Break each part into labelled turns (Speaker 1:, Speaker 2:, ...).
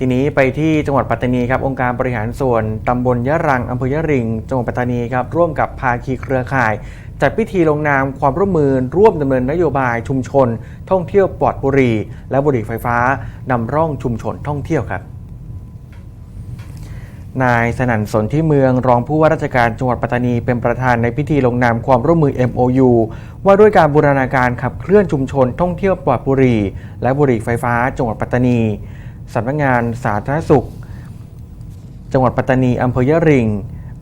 Speaker 1: ทีนี้ไปที่จังหวัดปัตตานีครับองค์การบริหารส่วนตำบลยะรังอำเภอยะริง จังหวัดปัตตานีครับร่วมกับภาคีเครือข่าย จัดพิธีลงนามความร่วมมือร่วมดำเนินนโยบายชุมชน ท่องเที่ยวปลอดบุหรี่ และบุหรี่ไฟฟ้านำร่องชุมชนท่องเที่ยวครับนายสนั่นสนที่เมืองรองผู้ว่าราชการจังหวัดปัตตานีเป็นประธานในพิธีลงนามความร่วมมือ MOU ว่าด้วยการบูรณาการขับเคลื่อนชุมชนท่องเที่ยวปลอดบุหรี่ และบุหรี่ไฟฟ้าจังหวัดปัตตานี สำนักงานสาธารณสุข จังหวัดปัตตานีอำเภอยะริง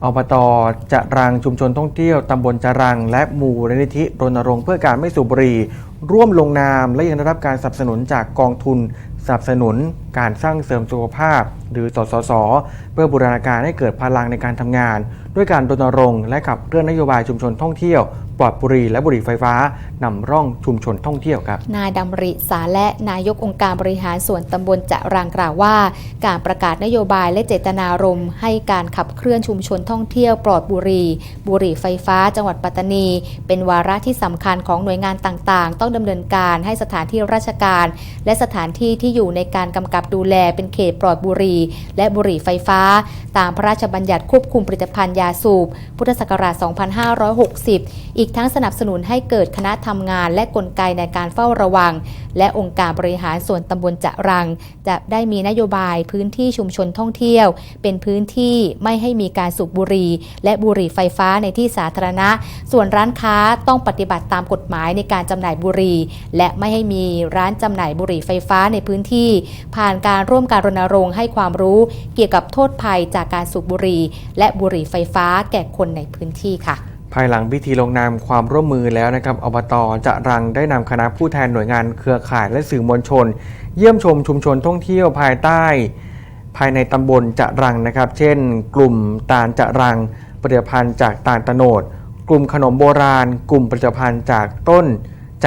Speaker 1: อบตจะรังชุมชนท่องเที่ยวตำบลจรัง และหมู่นิธิรณรงค์เพื่อการไม่สูบบุหรี่ร่วมลงนามและยังได้รับการสนับสนุนจากกองทุนสนับสนุน การสร้างเสริมสุขภาพ หรือสสส เพื่อบูรณาการให้เกิดพลังในการทำงาน ด้วยการรณรงค์และขับเคลื่อนนโยบายชุมชนท่องเที่ยว ปลอดบุหรี่และบุหรี่ไฟฟ้านำร่องชุมชนท่องเที่ยวครับ
Speaker 2: นายดำริสาและนายกองค์การบริหารส่วนตำบลจะรังกล่าวว่า การประกาศนโยบายและเจตนารมณ์ให้การขับเคลื่อนชุมชนท่องเที่ยวปลอดบุหรี่บุหรี่ไฟฟ้า จังหวัดปัตตานี เป็นวาระที่สำคัญของหน่วยงานต่างๆ ต้องดำเนินการให้สถานที่ราชการ และสถานที่ที่อยู่ในการกำกับดูแลเป็นเขตปลอดบุหรี่และบุหรี่ไฟฟ้า ตามพระราชบัญญัติควบคุมผลิตภัณฑ์ยาสูบ พุทธศักราช 2560 อีกทั้งสนับสนุนให้เกิดคณะทำงานและกลไกในการเฝ้าระวัง และองค์การบริหารส่วนตำบลจะรัง จะได้มีนโยบายพื้นที่ชุมชนท่องเที่ยว เป็นพื้นที่ไม่ให้มีการสูบบุหรี่และบุหรี่ไฟฟ้าในที่สาธารณะ ส่วนร้านค้าต้องปฏิบัติตามกฎหมายในการจำหน่ายบุหรี่และไม่ให้มีร้านจำหน่ายบุหรี่ไฟฟ้าในพื้นที่ ผ่านการร่วมการรณรงค์ให้ความรู้ เกี่ยวกับโทษภัยจากการสูบบุหรี่และบุหรี่ไฟฟ้าแก่คนในพื้นที่ค่ะ
Speaker 1: ภายหลังพิธีลงนามความร่วมมือแล้วนะครับอบตจะรังได้นำคณะผู้แทนหน่วยงานเครือข่ายและสื่อมวลชน เยี่ยมชมชุมชนท่องเที่ยวภายใต้ ภายในตำบลจะรังนะครับ เช่น กลุ่มตาลจะรังผลิตภัณฑ์จากตาลตะโนด กลุ่มขนมโบราณ กลุ่มผลิตภัณฑ์จากต้น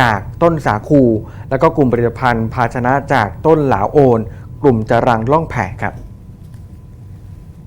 Speaker 1: จากต้นสาคู แล้วก็กลุ่มผลิตภัณฑ์ภาชนะจากต้นหลาโอน กลุ่มจะรังล่องแผ่ครับ